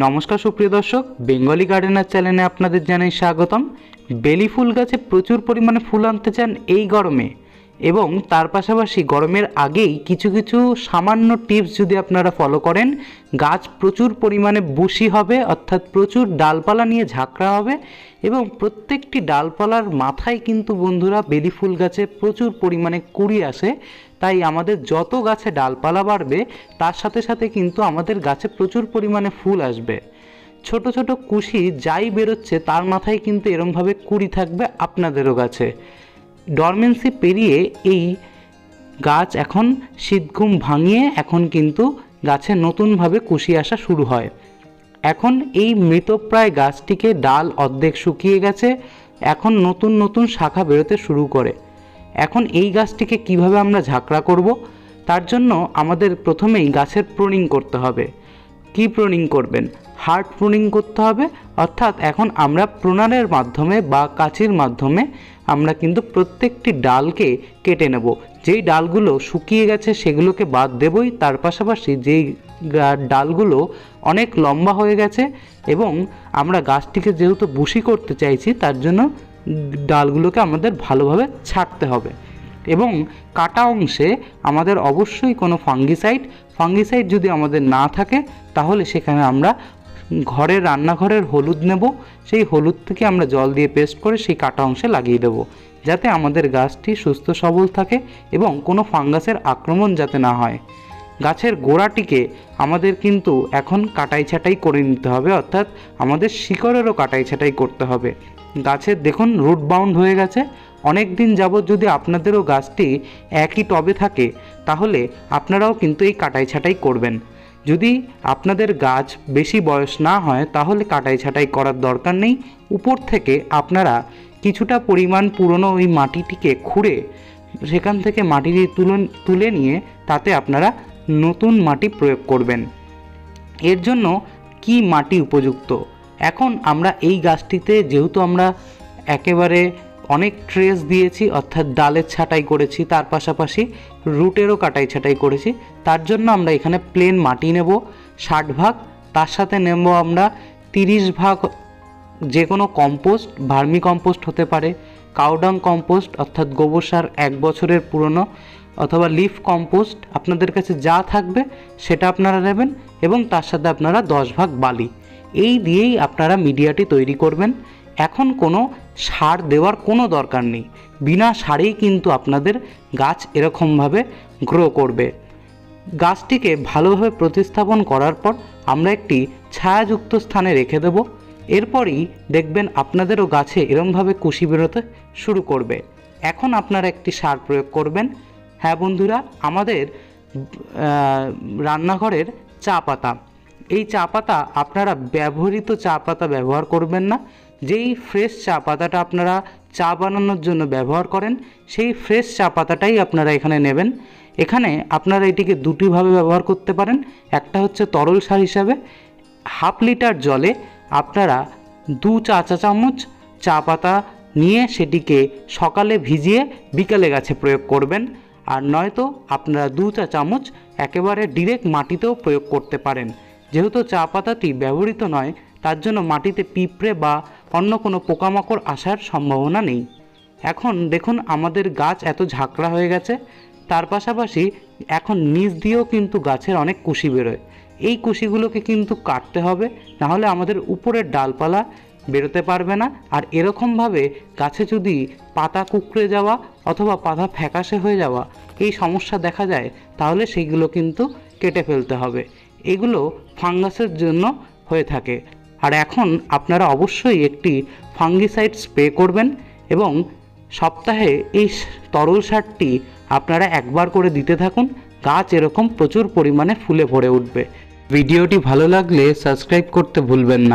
নমস্কার সুপ্রিয় দর্শক, বেঙ্গলি গার্ডেনার চ্যানেলে আপনাদের জানাই স্বাগতম। বেলি ফুল গাছে প্রচুর পরিমাণে ফুল আনতে চান এই গরমে। এবং তার পাশাপাশি গরমের আগেই কিছু কিছু সামান্য টিপস যদি আপনারা ফলো করেন, গাছ প্রচুর পরিমাণে বুশি হবে, অর্থাৎ প্রচুর ডালপালা নিয়ে ঝাঁকড়া হবে এবং প্রত্যেকটি ডালপালার মাথায় কিন্তু বন্ধুরা বেলি ফুল গাছে প্রচুর পরিমাণে কুড়ি আসে। তাই আমাদের যত গাছে ডালপালা বাড়বে, তার সাথে সাথে কিন্তু আমাদের গাছে প্রচুর পরিমাণে ফুল আসবে। ছোট ছোট কুশি যাই বেরোচ্ছে, তার মাথায় কিন্তু এরমভাবে কুড়ি থাকবে আপনাদেরও গাছে। ডরমেন্সি পেরিয়ে এই গাছ এখন শীতঘুম ভাঙিয়ে এখন কিন্তু গাছে নতুনভাবে কুশি আসা শুরু হয়। এখন এই মৃতপ্রায় গাছটিকে ডাল অর্ধেক শুকিয়ে গেছে, এখন নতুন নতুন শাখা বেরোতে শুরু করে। এখন এই গাছটিকে কীভাবে আমরা ঝাঁকড়া করব? তার জন্য আমাদের প্রথমেই গাছের প্রুনিং করতে হবে। কি প্রুনিং করবেন? হার্ড প্রুনিং করতে হবে, অর্থাৎ এখন আমরা প্রুনারের মাধ্যমে বা কাঁচির মাধ্যমে আমরা কিন্তু প্রত্যেকটি ডালকে কেটে নেব। যেই ডালগুলো শুকিয়ে গেছে সেগুলোকে বাদ দেবই। তার পাশাপাশি যেই ডালগুলো অনেক লম্বা হয়ে গেছে এবং আমরা গাছটিকে যেহেতু বুশি করতে চাইছি, তার জন্য ডালগুলোকে আমাদের ভালোভাবে ছাড়তে হবে। এবং কাটা অংশে আমাদের অবশ্যই কোনো ফাঙ্গিসাইড ফাঙ্গিসাইড যদি আমাদের না থাকে, তাহলে সেখানে আমরা ঘরের রান্নাঘরের হলুদ নেব। সেই হলুদ থেকে আমরা জল দিয়ে পেস্ট করে সেই কাটা অংশে লাগিয়ে দেব। যাতে আমাদের গাছটি সুস্থ সবল থাকে এবং কোনো ফাঙ্গাসের আক্রমণ যাতে না হয়। গাছের গোড়াটিকে আমাদের কিন্তু এখন কাটাই ছাটাই করে নিতে হবে, অর্থাৎ আমাদের শিকড়েরও কাটাই ছাটাই করতে হবে। গাছের দেখুন রুট বাউন্ড হয়ে গেছে। অনেক দিন যাবৎ যদি আপনাদেরও গাছটি একই টবে থাকে, তাহলে আপনারাও কিন্তু এই কাটাই ছাটাই করবেন। যদি আপনাদের গাছ বেশি বয়স না হয়, তাহলে কাটাই ছাটাই করার দরকার নেই। উপর থেকে আপনারা কিছুটা পরিমাণ পুরনো ওই মাটিটিকে খুঁড়ে সেখান থেকে মাটি তুলে তুলে নিয়ে তাতে আপনারা নতুন মাটি প্রয়োগ করবেন। এর জন্য কি মাটি উপযুক্ত? এখন আমরা এই গাছটিতে যেহেতু আমরা একেবারে অনেক ট্রেস দিয়েছি, অর্থাৎ ডালের ছাঁটাই করেছি, তার পাশাপাশি রুটেরও কাটাই ছাঁটাই করেছি। তার জন্য আমরা এখানে প্লেন মাটি নেব, ষাট ভাগ, তার সাথে নেব আমরা তিরিশ ভাগ যে কোনো কম্পোস্ট ভার্মি কম্পোস্ট হতে পারে কাউডাং কম্পোস্ট অর্থাৎ গোবর সার এক বছরের পুরনো, অথবা লিফ কম্পোস্ট আপনাদের কাছে যা থাকবে সেটা আপনারা নেবেন এবং তার সাথে আপনারা দশ ভাগ বালি। এই দিয়েই আপনারা মিডিয়াটি তৈরি করবেন। এখন কোনো সার দেওয়ার কোনো দরকার নেই। বিনা সারেই কিন্তু আপনাদের গাছ এরকমভাবে গ্রো করবে। গাছটিকে ভালোভাবে প্রতিস্থাপন করার পর আমরা একটি ছায়াযুক্ত স্থানে রেখে দেব। এরপরই দেখবেন আপনাদেরও গাছে এরমভাবে কুশি বেরোতে শুরু করবে। এখন আপনারা একটি সার প্রয়োগ করবেন। হ্যাঁ বন্ধুরা, আমাদের রান্নাঘরের চা পাতা। এই চা পাতা আপনারা ব্যবহৃত চা পাতা ব্যবহার করবেন না। যেই ফ্রেশ চা পাতাটা আপনারা চা বানানোর জন্য ব্যবহার করেন, সেই ফ্রেশ চা পাতাটাই আপনারা এখানে নেবেন। এখানে আপনারা এটিকে দুটিভাবে ব্যবহার করতে পারেন। একটা হচ্ছে তরল সার হিসাবে, হাফ লিটার জলে আপনারা দু চা চা চামচ চা পাতা নিয়ে সেটিকে সকালে ভিজিয়ে বিকালে গাছে প্রয়োগ করবেন। আর নয়তো আপনারা দু চা চামচ একেবারে ডিরেক্ট মাটিতেও প্রয়োগ করতে পারেন। যেহেতু চা পাতাটি ব্যবহৃত নয় তার জন্য মাটিতে পিঁপড়ে বা অন্য কোনো পোকামাকড় আসার সম্ভাবনা নেই। এখন দেখুন আমাদের গাছ এত ঝাঁকড়া হয়ে গেছে। তার পাশাপাশি এখন নিচ দিয়েও কিন্তু গাছের অনেক কুশি বেরোয়। এই কুশিগুলোকে কিন্তু কাটতে হবে নাহলে আমাদের উপরের ডালপালা বেরোতে পারবে না। আর এরকমভাবে গাছে যদি পাতা কুকড়ে যাওয়া অথবা পাতা ফ্যাকাশে হয়ে যাওয়া এই সমস্যা দেখা যায়, তাহলে সেইগুলো কিন্তু কেটে ফেলতে হবে। এগুলো ফাঙ্গাসের জন্য হয়ে থাকে। আর এখন আপনারা অবশ্যই একটি ফাঙ্গিসাইড স্প্রে করবেন এবং সপ্তাহে এই তরল সারটি আপনারা একবার করে দিতে থাকুন। গাছ এরকম প্রচুর পরিমাণে ফুলে ভরে উঠবে। ভিডিওটি ভালো লাগলে সাবস্ক্রাইব করতে ভুলবেন না।